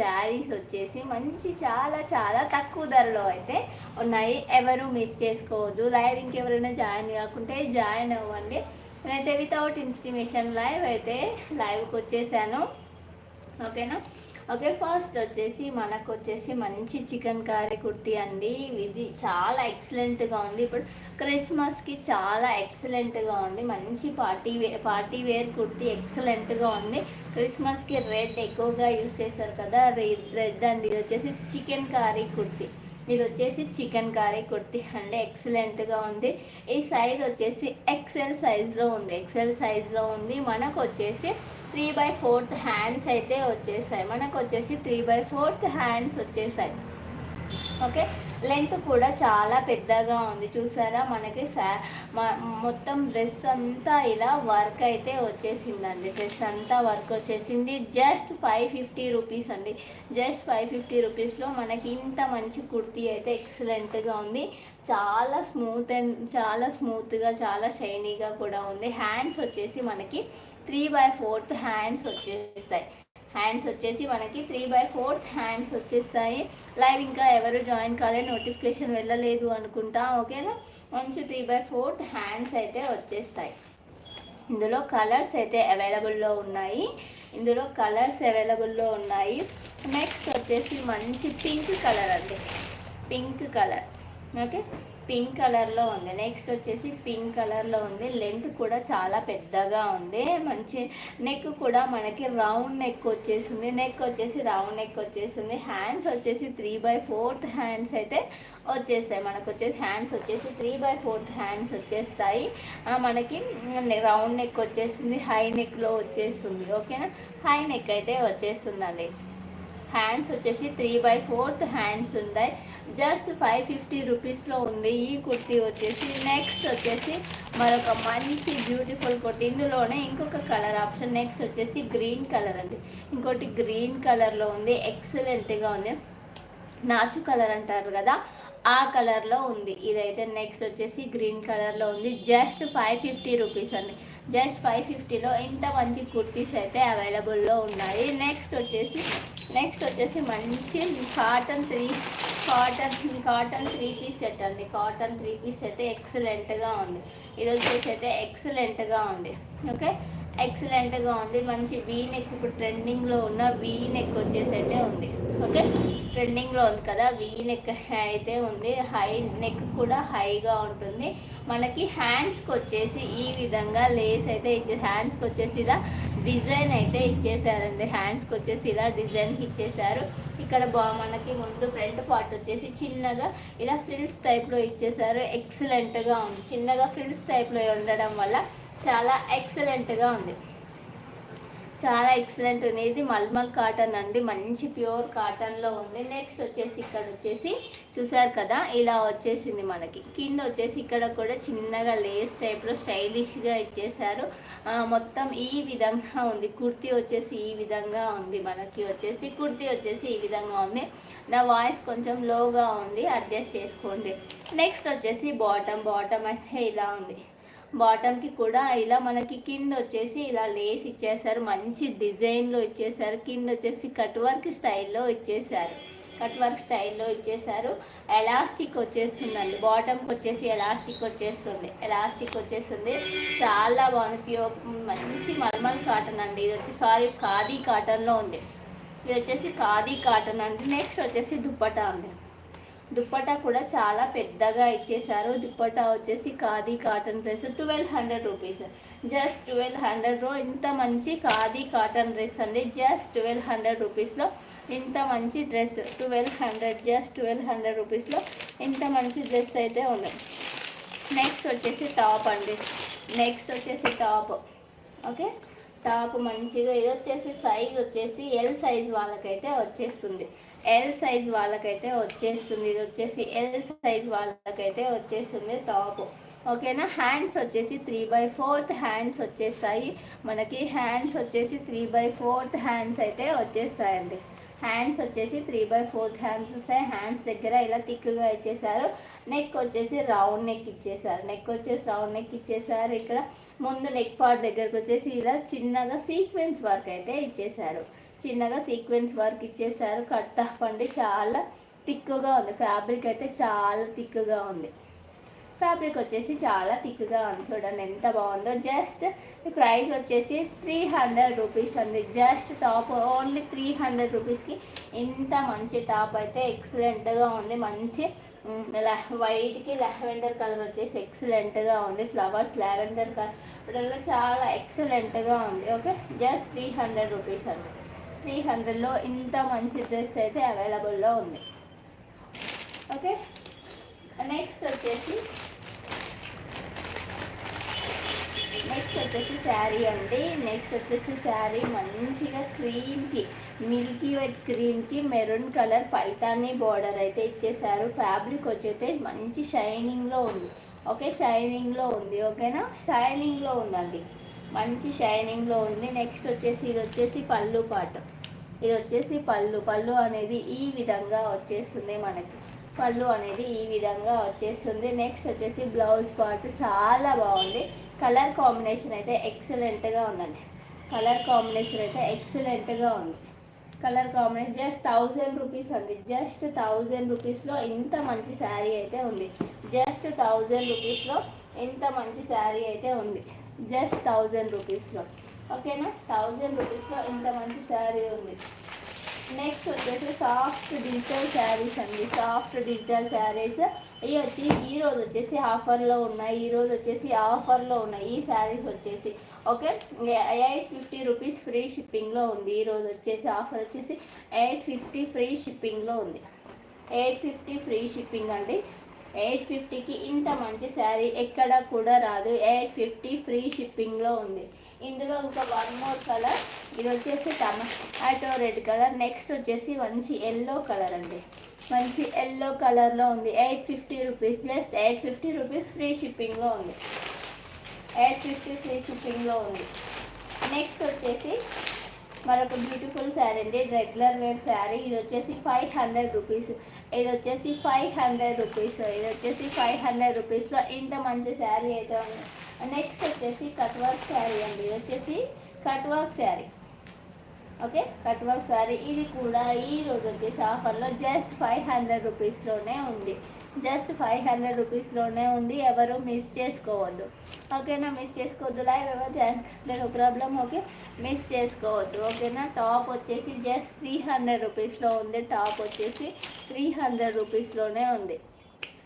శారీస్ వచ్చేసి మంచి చాలా చాలా తక్కువ ధరలో అయితే ఉన్నాయి. ఎవరు మిస్ చేసుకోవద్దు. లైవ్ ఇంకెవరైనా జాయిన్ కాకుంటే జాయిన్ అవ్వండి. నేనైతే వితౌట్ ఇన్ఫర్మేషన్ లైవ్ అయితే లైవ్కి వచ్చేసాను. ఓకేనా ఓకే ఫస్ట్ వచ్చేసి మనకు వచ్చేసి మంచి చికెన్ కర్రీ కుర్తి అండి. ఇది చాలా ఎక్సలెంట్గా ఉంది. ఇప్పుడు క్రిస్మస్కి చాలా ఎక్సలెంట్గా ఉంది. మంచి party way party wear kurti ఎక్సలెంట్గా ఉంది. క్రిస్మస్కి రెడ్ ఎక్కువగా యూజ్ చేశారు కదా రెడ్ అండి. ఇది వచ్చేసి చికెన్ కర్రీ కుర్తి. ఇది వచ్చేసి చికెన్ కర్రీ కుర్తి అండి. ఎక్సలెంట్గా ఉంది. ఈ సైజ్ వచ్చేసి ఎక్సెల్ సైజ్లో ఉంది. ఎక్సెల్ సైజ్లో ఉంది. మనకు వచ్చేసి త్రీ బై ఫోర్త్ హ్యాండ్స్ అయితే వచ్చేసాయి. మనకు వచ్చేసి త్రీ బై ఫోర్త్ హ్యాండ్స్ వచ్చేసాయి. ఓకే? లెంత్ కూడా చాలా పెద్దగా ఉంది. చూసారా? మనకి సా- మ- మొత్తం డ్రెస్ అంతా ఇలా వర్క్ అయితే వచ్చేసిందండి. డ్రెస్ అంతా వర్క్ వచ్చేసింది. జస్ట్ ఫైవ్ ఫిఫ్టీ రూపీస్ అండి. జస్ట్ ఫైవ్ ఫిఫ్టీ రూపీస్లో మనకి ఇంత మంచి కుర్తీ అయితే ఎక్సలెంట్గా ఉంది. చాలా స్మూత్ అండ్ చాలా స్మూత్గా చాలా షైనీగా కూడా ఉంది. హ్యాండ్స్ వచ్చేసి మనకి త్రీ బై ఫోర్త్ హ్యాండ్స్ వచ్చేస్తాయి. హ్యాండ్స్ వచ్చేసి మనకి త్రీ బై ఫోర్త్ హ్యాండ్స్ వచ్చేస్తాయి. లైవ్ ఇంకా ఎవరు జాయిన్ కాలే నోటిఫికేషన్ వెళ్ళలేదు అనుకుంటా ఓకేనా మంచి త్రీ బై ఫోర్త్ హ్యాండ్స్ అయితే వచ్చేస్తాయి. ఇందులో కలర్స్ అయితే అవైలబుల్లో ఉన్నాయి. ఇందులో కలర్స్ అవైలబుల్లో ఉన్నాయి. నెక్స్ట్ వచ్చేసి మంచి పింక్ కలర్ అండి. పింక్ కలర్ ఓకే పింక్ కలర్లో ఉంది. నెక్స్ట్ వచ్చేసి పింక్ కలర్లో ఉంది. లెంత్ కూడా చాలా పెద్దగా ఉంది. మంచి నెక్ కూడా మనకి రౌండ్ నెక్ వచ్చేసింది. నెక్ వచ్చేసి రౌండ్ నెక్ వచ్చేసింది. హ్యాండ్స్ వచ్చేసి త్రీ బై ఫోర్త్ హ్యాండ్స్ అయితే వచ్చేస్తాయి మనకు వచ్చేసి హ్యాండ్స్ వచ్చేసి త్రీ బై ఫోర్త్ హ్యాండ్స్ వచ్చేస్తాయి. మనకి రౌండ్ నెక్ వచ్చేసింది. హై నెక్లో వచ్చేస్తుంది ఓకేనా? హై నెక్ అయితే వచ్చేస్తుందండి హ్యాండ్స్ వచ్చేసి త్రీ బై ఫోర్త్ హ్యాండ్స్ ఉన్నాయి జస్ట్ ఫైవ్ ఫిఫ్టీ రూపీస్లో ఉంది ఈ కుర్తీ వచ్చేసి. నెక్స్ట్ వచ్చేసి మరొక మంచి బ్యూటిఫుల్ కుర్తీ. ఇందులోనే ఇంకొక కలర్ ఆప్షన్ నెక్స్ట్ వచ్చేసి గ్రీన్ కలర్ అండి. ఇంకోటి గ్రీన్ కలర్లో ఉంది. ఎక్సలెంట్గా ఉంది. నాచు కలర్ అంటారు కదా. ఆ కలర్లో ఉంది. ఇదైతే నెక్స్ట్ వచ్చేసి గ్రీన్ కలర్లో ఉంది. జస్ట్ ఫైవ్ ఫిఫ్టీ రూపీస్ అండి. జస్ట్ ఫైవ్ ఫిఫ్టీలో ఇంత మంచి కుర్తీస్ అయితే అవైలబుల్లో ఉన్నాయి. నెక్స్ట్ వచ్చేసి నెక్స్ట్ వచ్చేసి మంచి cotton three cotton cotton three piece set అండి. కాటన్ త్రీ పీస్ అయితే ఎక్సలెంట్గా ఉంది. ఇది వచ్చేసి అయితే ఎక్సలెంట్గా ఉంది. ఓకే? ఎక్సలెంట్గా ఉంది. మంచి వీ నెక్ ఇప్పుడు ట్రెండింగ్లో ఉన్న వీ నెక్ వచ్చేసి అయితే ఉంది. ఓకే ట్రెండింగ్లో ఉంది కదా వీ నెక్ అయితే ఉంది. హై నెక్ కూడా హైగా ఉంటుంది. మనకి హ్యాండ్స్కి వచ్చేసి ఈ విధంగా లేస్ అయితే ఇచ్చే హ్యాండ్స్కి వచ్చేసి ఇలా డిజైన్ అయితే ఇచ్చేసారండి. హ్యాండ్స్కి వచ్చేసి ఇలా డిజైన్కి ఇచ్చేసారు. ఇక్కడ బా మనకి ముందు ఫ్రంట్ పార్ట్ వచ్చేసి చిన్నగా ఇలా ఫ్రిల్స్ టైప్లో ఇచ్చేసారు. ఎక్సలెంట్గా ఉంది. చిన్నగా ఫ్రిల్స్ టైప్లో ఉండడం వల్ల చాలా ఎక్సలెంట్గా ఉంది. చాలా ఎక్సలెంట్ ఉంది ఇది మల్మల్ కాటన్ అండి. మంచి ప్యూర్ కాటన్లో ఉంది. నెక్స్ట్ వచ్చేసి ఇక్కడ వచ్చేసి చూసారు కదా ఇలా వచ్చేసింది మనకి. కింద వచ్చేసి ఇక్కడ కూడా చిన్నగా లేస్ టైప్లో స్టైలిష్గా ఇచ్చేసారు మొత్తం ఈ విధంగా ఉంది. కుర్తీ వచ్చేసి ఈ విధంగా ఉంది మనకి. వచ్చేసి కుర్తీ వచ్చేసి ఈ విధంగా ఉంది. నా వాయిస్ కొంచెం లోగా ఉంది. అడ్జస్ట్ చేసుకోండి. నెక్స్ట్ వచ్చేసి బాటమ్. బాటమ్ అయితే ఇలా ఉంది. బాటమ్కి కూడా ఇలా మనకి కింద వచ్చేసి ఇలా లేస్ ఇచ్చేసారు. మంచి డిజైన్లో ఇచ్చేసారు. కింద వచ్చేసి కట్ వర్క్ స్టైల్లో ఇచ్చేసారు. కట్ వర్క్ స్టైల్లో ఇచ్చేసారు. ఎలాస్టిక్ వచ్చేస్తుందండి. బాటమ్కి వచ్చేసి ఎలాస్టిక్ వచ్చేస్తుంది. ఎలాస్టిక్ వచ్చేస్తుంది. చాలా బాగుంది. ప్యూర్ మంచి మల్మల్ కాటన్ అండి. ఇది వచ్చి సారీ ఖాదీ కాటన్లో ఉంది. ఇది వచ్చేసి ఖాదీ కాటన్ అండి. నెక్స్ట్ వచ్చేసి దుప్పటా అండి. దుప్పటా కూడా చాలా పెద్దగా ఇచ్చేసారు దుప్పటా వచ్చేసి khadi cotton dress twelve hundred rupees. Just twelve హండ్రెడ్లో ఇంత మంచి ఖాదీ కాటన్ డ్రెస్ అండి. జస్ట్ ట్వెల్వ్ హండ్రెడ్ రూపీస్లో ఇంత మంచి dress twelve hundred just twelve hundred రూపీస్లో ఇంత మంచి డ్రెస్ అయితే ఉంది. నెక్స్ట్ వచ్చేసి టాప్ అండి. నెక్స్ట్ వచ్చేసి టాప్. ఓకే? టాప్ మంచిగా ఇది వచ్చేసి సైజ్ వచ్చేసి ఎల్ సైజ్ వాళ్ళకైతే వచ్చేస్తుంది. ఎల్ సైజ్ వాళ్ళకైతే వచ్చేస్తుంది. ఇది వచ్చేసి ఎల్ సైజ్ వాళ్ళకైతే వచ్చేస్తుంది టాప్ ఓకేనా? హ్యాండ్స్ వచ్చేసి త్రీ బై ఫోర్త్ హ్యాండ్స్ వచ్చేస్తాయి. మనకి హ్యాండ్స్ వచ్చేసి త్రీ బై ఫోర్త్ హ్యాండ్స్ అయితే వచ్చేస్తాయండి. హ్యాండ్స్ వచ్చేసి త్రీ బై ఫోర్త్ హ్యాండ్స్ వస్తాయి హ్యాండ్స్ దగ్గర ఇలా థిక్గా ఇచ్చేసారు నెక్ వచ్చేసి రౌండ్ నెక్ ఇచ్చేసారు నెక్ వచ్చేసి రౌండ్ నెక్ ఇచ్చేసారు ఇక్కడ ముందు నెక్ పార్ట్ దగ్గరకు వచ్చేసి ఇలా చిన్నగా సీక్వెన్స్ వర్క్ అయితే ఇచ్చేసారు చిన్నగా సీక్వెన్స్ వర్క్ ఇచ్చేసారు కట్ ఆఫ్ అండి చాలా థిక్గా ఉంది. ఫ్యాబ్రిక్ అయితే చాలా థిక్గా ఉంది. ఫ్యాబ్రిక్ వచ్చేసి చాలా థిక్గా ఉంది చూడండి ఎంత బాగుందో. జస్ట్ ప్రైస్ వచ్చేసి త్రీ హండ్రెడ్ రూపీస్ అండి. Just top only three hundred రూపీస్కి. ఇంత మంచి టాప్ అయితే ఎక్సలెంట్గా ఉంది. మంచి వైట్కి లావెండర్ కలర్ వచ్చేసి ఎక్సలెంట్గా ఉంది. ఫ్లవర్స్ లావెండర్ కలర్లో చాలా ఎక్సలెంట్గా ఉంది. Okay just three hundred rupees అండి. త్రీ హండ్రెడ్లో ఇంత మంచి డ్రెస్ అయితే అవైలబుల్లో ఉంది. ఓకే నెక్స్ట్ వచ్చేసి నెక్స్ట్ వచ్చేసి శారీ అండి. నెక్స్ట్ వచ్చేసి శారీ మంచిగా క్రీమ్కి మిల్కీ వైట్ క్రీమ్కి మెరూన్ కలర్ పైతానీ బార్డర్ అయితే ఇచ్చేసారు ఫ్యాబ్రిక్ వచ్చైతే మంచి షైనింగ్లో ఉంది. ఓకే షైనింగ్లో ఉంది. ఓకేనా షైనింగ్లో ఉందండి. మంచి షైనింగ్లో ఉంది. నెక్స్ట్ వచ్చేసి ఇది వచ్చేసి పళ్ళు పాట. ఇది వచ్చేసి పళ్ళు. పళ్ళు అనేది ఈ విధంగా వచ్చేస్తుంది మనకి. పళ్ళు అనేది ఈ విధంగా వచ్చేస్తుంది. నెక్స్ట్ వచ్చేసి బ్లౌజ్ పార్ట్ చాలా బాగుంది. కలర్ కాంబినేషన్ అయితే ఎక్సలెంట్గా ఉందండి. కలర్ కాంబినేషన్ అయితే ఎక్సలెంట్గా ఉంది. Colour combination just thousand rupees అండి. జస్ట్ థౌజండ్ రూపీస్లో ఇంత మంచి శారీ అయితే ఉంది. జస్ట్ థౌజండ్ రూపీస్లో ఇంత మంచి శారీ అయితే ఉంది. జస్ట్ థౌజండ్ రూపీస్లో ఓకేనా థౌజండ్ రూపీస్లో ఇంత మంచి శారీ ఉంది. నెక్స్ట్ వచ్చేసి సాఫ్ట్ డిజిటల్ శారీస్ అండి. సాఫ్ట్ డిజిటల్ శారీస్ ఇవి వచ్చి ఈ రోజు వచ్చేసి ఆఫర్లో ఉన్నాయి. ఈ రోజు వచ్చేసి ఆఫర్లో ఉన్నాయి. ఈ శారీస్ వచ్చేసి. Okay eight fifty rupees free షిప్పింగ్లో ఉంది. ఈ రోజు వచ్చేసి ఆఫర్ వచ్చేసి ఎయిట్ ఫిఫ్టీ ఫ్రీ షిప్పింగ్లో ఉంది. ఎయిట్ ఫిఫ్టీ ఫ్రీ షిప్పింగ్ అండి. ఎయిట్ ఫిఫ్టీకి ఇంత మంచి శారీ ఎక్కడ కూడా రాదు. ఎయిట్ ఫిఫ్టీ ఫ్రీ షిప్పింగ్లో ఉంది. ఇందులో ఇంకా వన్ మోర్ కలర్ ఇది వచ్చేసి టమాటో రెడ్ కలర్. నెక్స్ట్ వచ్చేసి మంచి ఎల్లో కలర్ అండి. మంచి ఎల్లో కలర్లో ఉంది. Eight fifty rupees just eight fifty rupees free షిప్పింగ్లో ఉంది. ఎయిట్ ఫిఫ్టీ ఫ్రీ షిప్పింగ్లో ఉంది. నెక్స్ట్ వచ్చేసి మరొక బ్యూటిఫుల్ శారీ అండి. రెగ్యులర్ వేర్ శారీ ఇది వచ్చేసి ఫైవ్ హండ్రెడ్ రూపీస్ ఇది వచ్చేసి ఫైవ్ హండ్రెడ్ రూపీస్ ఇది వచ్చేసి ఫైవ్ హండ్రెడ్ రూపీస్లో ఇంత మంచి శారీ అయితే ఉంది. నెక్స్ట్ వచ్చేసి కట్ వర్క్ శారీ అండి. ఇది వచ్చేసి cut work sari okay cut work sari ఇది కూడా ఈ రోజు వచ్చేసి ఆఫర్లో జస్ట్ ఫైవ్ హండ్రెడ్ రూపీస్లోనే ఉంది. జస్ట్ ఫైవ్ హండ్రెడ్ రూపీస్లోనే ఉంది. ఎవరు మిస్ చేసుకోవద్దు. ఓకేనా మిస్ చేసుకోవద్దు. లైవ్ ఎవరు చేయట్లేదు ప్రాబ్లం ఓకే మిస్ చేసుకోవద్దు. ఓకేనా టాప్ వచ్చేసి జస్ట్ త్రీ హండ్రెడ్ రూపీస్లో ఉంది. టాప్ వచ్చేసి త్రీ హండ్రెడ్ రూపీస్లోనే ఉంది.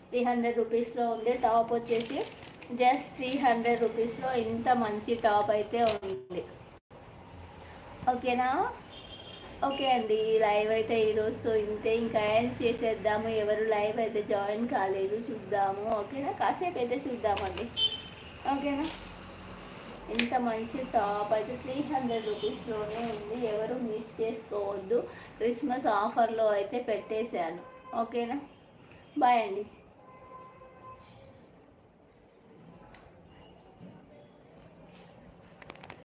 త్రీ హండ్రెడ్ రూపీస్లో ఉంది. టాప్ వచ్చేసి జస్ట్ త్రీ హండ్రెడ్ రూపీస్లో ఇంత మంచి టాప్ అయితే ఉంది. ఓకేనా? ఓకే అండి లైవ్ అయితే ఈరోజుతో ఇంతే. ఇంకా ఎండ్ చేసేద్దాము? ఎవరు లైవ్ అయితే జాయిన్ కాలేదు చూద్దాము. ఓకేనా? కాసేపు అయితే చూద్దామండి. ఓకేనా? ఇంత మంచి టాప్ అయితే త్రీ హండ్రెడ్ రూపీస్లోనే ఉంది. ఎవరు మిస్ చేసుకోవద్దు. క్రిస్మస్ ఆఫర్లో అయితే పెట్టేశాను. ఓకేనా? బాయ్ అండి.